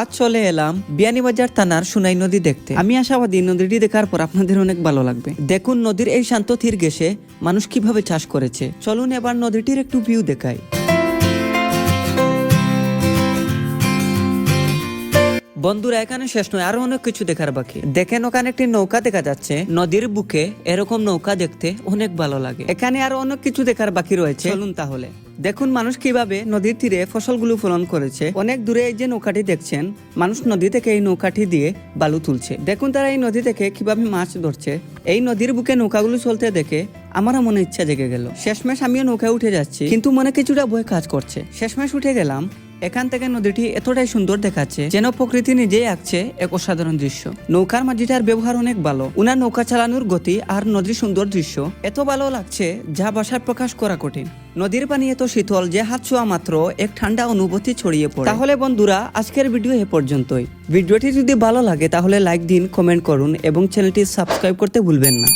আজ চলে এলাম বিয়ানীবাজার থানার সুনাই নদী দেখতে। আমি আশাবাদী নদীটি দেখার পর আপনাদের অনেক ভালো লাগবে। দেখুন নদীর এই শান্ত তীর ঘেসে মানুষ কীভাবে চাষ করেছে। চলুন এবার নদীটির একটু ভিউ দেখাই। বন্ধুরা এখানে শেষ নয় আরও অনেক কিছু দেখার বাকি। দেখেন ওখানে একটি নৌকা দেখা যাচ্ছে। নদীর বুকে এরকম নৌকা দেখতে অনেক ভালো লাগে। এখানে আরও অনেক কিছু দেখার বাকি রয়েছে। চলুন তাহলে। দেখুন মানুষ কীভাবে নদীর তীরে ফসলগুলো ফলন করেছে। অনেক দূরে এই যে নৌকাটি দেখছেন, মানুষ নদী থেকে এই নৌকাটি দিয়ে বালু তুলছে। দেখুন তারা এই নদী থেকে কীভাবে মাছ ধরছে। এই নদীর বুকে নৌকাগুলো চলতে দেখে আমারও মনে ইচ্ছা জেগে গেল। শেষমেশ আমিও নৌকায় উঠে যাচ্ছি, কিন্তু মনে কিছুটা ভয় কাজ করছে। শেষমেশ উঠে গেলাম এখান থেকে নদীটি এতটাই সুন্দর দেখাচ্ছে যেন প্রকৃতি নিজেই আঁকছে এক অসাধারণ দৃশ্য। নৌকার মাঝিটার ব্যবহার অনেক ভালো। উনার নৌকা চালানোর গতি আর নদীর সুন্দর দৃশ্য এত ভালো লাগছে যা ভাষায় প্রকাশ করা কঠিন। নদীর পানি এত শীতল যে হাত ছোঁয়া মাত্র এক ঠান্ডা অনুভূতি ছড়িয়ে পড়ে। তাহলে বন্ধুরা, আজকের ভিডিও এ পর্যন্তই। ভিডিওটি যদি ভালো লাগে তাহলে লাইক দিন, কমেন্ট করুন এবং চ্যানেলটি সাবস্ক্রাইব করতে ভুলবেন না।